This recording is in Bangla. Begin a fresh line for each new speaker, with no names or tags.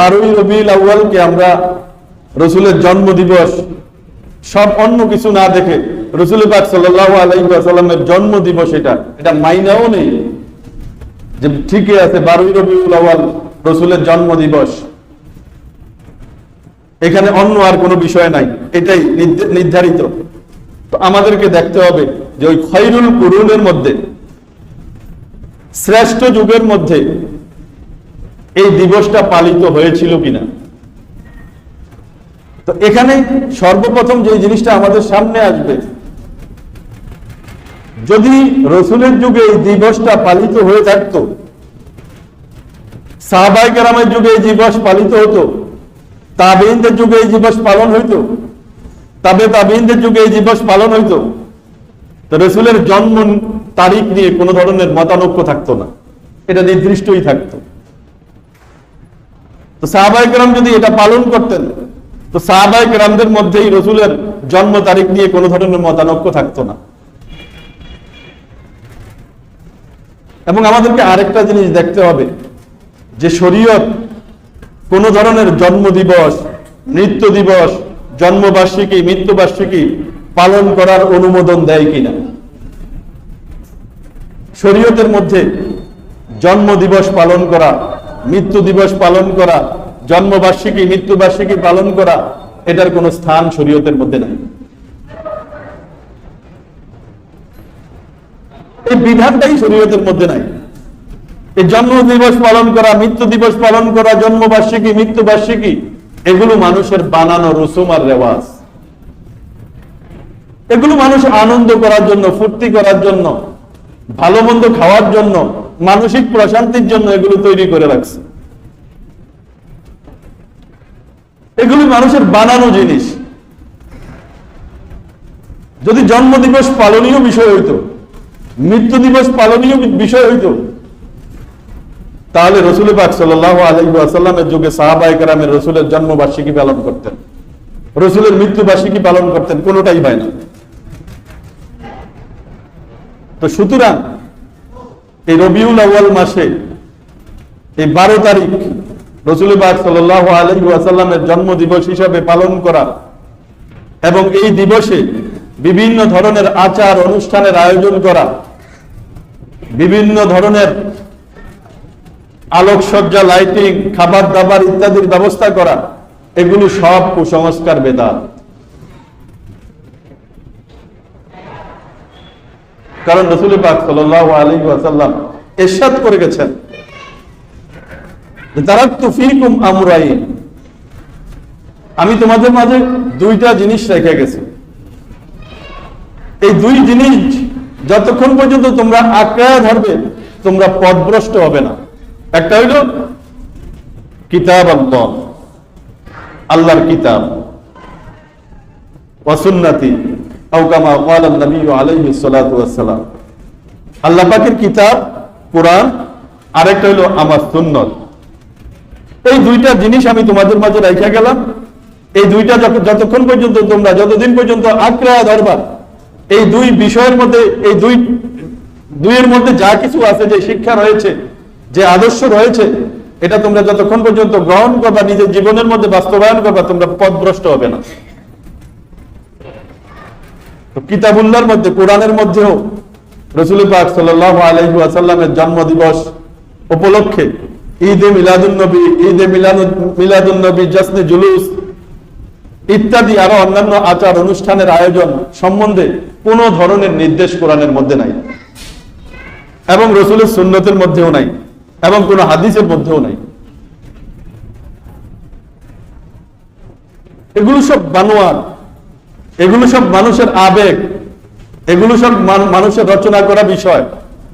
বারোই রবিউল আউ্য়ালকে আমরা রসুলের জন্ম দিবস সব অন্য কিছু না দেখে রসুল পাক সাল্লাহ আলাইসাল্লামের জন্ম দিবস এটা। এটা মাইনাও নেই যে ঠিকই আছে বারোই রবিউল আউ্য়াল রসুলের জন্ম দিবস এখানে অন্য আর কোনো বিষয় নাই, এটাই নির্ধারিত। তো আমাদেরকে দেখতে হবে যে ওই খৈরুল কুরুনের মধ্যে, শ্রেষ্ঠ যুগের মধ্যে এই দিবসটা পালিত হয়েছিল কিনা? তো এখানে সর্বপ্রথম যে জিনিসটা আমাদের সামনে আসবে, যদি রসুলের যুগে এই দিবসটা পালিত হয়ে থাকতো, সাহাবাই কেরামের যুগে এই দিবস পালিত হতো তাবেইনদের যুগে এই দিবস পালন হইতো, তবে তাবেইনদের যুগে এই দিবস পালন হইতো, তো রসুলের জন্ম তারিখ নিয়ে কোনো ধরনের মতানৈক্য থাকতো না। এটা নির্দিষ্টই থাকতো। তো সাহাবাই কেরাম যদি এটা পালন করতেন, তো সাহাবাই কেরামদের মধ্যেই রসুলের জন্ম তারিখ নিয়ে কোনো ধরনের মতানৈক্য থাকতো না। এবং আমাদেরকে আরেকটা জিনিস দেখতে হবে, যে শরীয়ত কোন ধরনের জন্ম দিবস, মৃত্যু দিবস, জন্মবার্ষিকী, মৃত্যুবার্ষিকী পালন করার অনুমোদন দেয় কিনা। শরীয়তের মধ্যে জন্ম দিবস পালন করা মৃত্যু দিবস পালন করা, জন্মবার্ষিকী, মৃত্যুবার্ষিকী পালন করা, এটার কোনো স্থান শরীয়তের মধ্যে নাই। এই বিধানটাই শরীয়তের মধ্যে নাই। এই জন্ম দিবস পালন করা, মৃত্যু দিবস পালন করা, জন্মবার্ষিকী, মৃত্যুবার্ষিকী, এগুলো মানুষের বানানো রসুম আর রেওয়াজ। এগুলো মানুষ আনন্দ করার জন্য, ফুর্তি করার জন্য, ভালো মন্দ খাওয়ার জন্য মানসিক প্রশান্তির জন্য এগুলো তৈরি করে রাখছে। এগুলো মানুষের বানানো জিনিস। যদি জন্ম দিবস পালনীয় বিষয় হইতো, মৃত্যু দিবস পালনীয় বিষয় হইতো, তাহলে রসুল পাক সাল্লাহ আলহিমের যুগে সাহাবাই কারামের রসুলের জন্মবার্ষিকী পালন করতেন। রসুলের মৃত্যুবার্ষিকী পালন করতেন, কোনোটাই হয় না। তো সুতরাং এই রবিউল আউ্য়াল মাসে, এই বারো তারিখ রসুল পাক সাল্লাহ আলহি আসাল্লামের জন্ম দিবস হিসাবে পালন করা এবং এই দিবসে বিভিন্ন ধরনের আচার অনুষ্ঠানের আয়োজন করা, বিভিন্ন ধরনের আলোকসজ্জা, লাইটিং, খাবার দাবার ইত্যাদির ব্যবস্থা করা, এগুলো সব কুসংস্কার বেদাত। কারণ রসুল পাক সাল আলী আসাল্লাম এরশাদ করে গেছেন। আমি তোমাদের মাঝে দুইটা জিনিস রেখে গেছি। এই দুই জিনিস যতক্ষণ পর্যন্ত তোমরা আঁকড়ায় ধরবে, তোমরা পদভ্রষ্ট হবে না। একটা হইল কিতাব আল্লাহ, আল্লাহর কিতাব ওয়াসুন্নাতি আউকামা কিতাব, কোরআন, আরেকটা হইল আমার সুন্নত। এই দুইটা জিনিস আমি তোমাদের মাঝে গেলাম। এই দুইটা যতক্ষণ পর্যন্ত তোমরা, যতদিন পর্যন্ত এই দুই বিষয়ের মধ্যে, এই দুই দুইয়ের মধ্যে যা কিছু আছে যে শিক্ষা রয়েছে, যে আদর্শ রয়েছে, এটা তোমরা যতক্ষণ পর্যন্ত গ্রহণ করবা, নিজের জীবনের মধ্যে বাস্তবায়ন করবা, তোমরা পথভ্রষ্ট হবে না। তো কিতাবুল্লাহর মধ্যে, কোরআনের মধ্যেও রসুল পাক সাল্লাহ আলহি আসাল্লামের জন্ম দিবস উপলক্ষে ঈদে মিলাদুন নবী, ঈদে মিলাদুন নবী জসনে জুলুস ইত্যাদি আরও অন্যান্য আচার অনুষ্ঠানের আয়োজন সম্বন্ধে কোন ধরনের নির্দেশ কোরআনের মধ্যে নাই। এবং রসুলের সুন্নতের মধ্যেও নাই, এবং কোন হাদিসের মধ্যেও নাই। এগুলো সব বানোয়ার। এগুলো সব মানুষের আবেগ। এগুলো সব মানুষের রচনা করা বিষয়।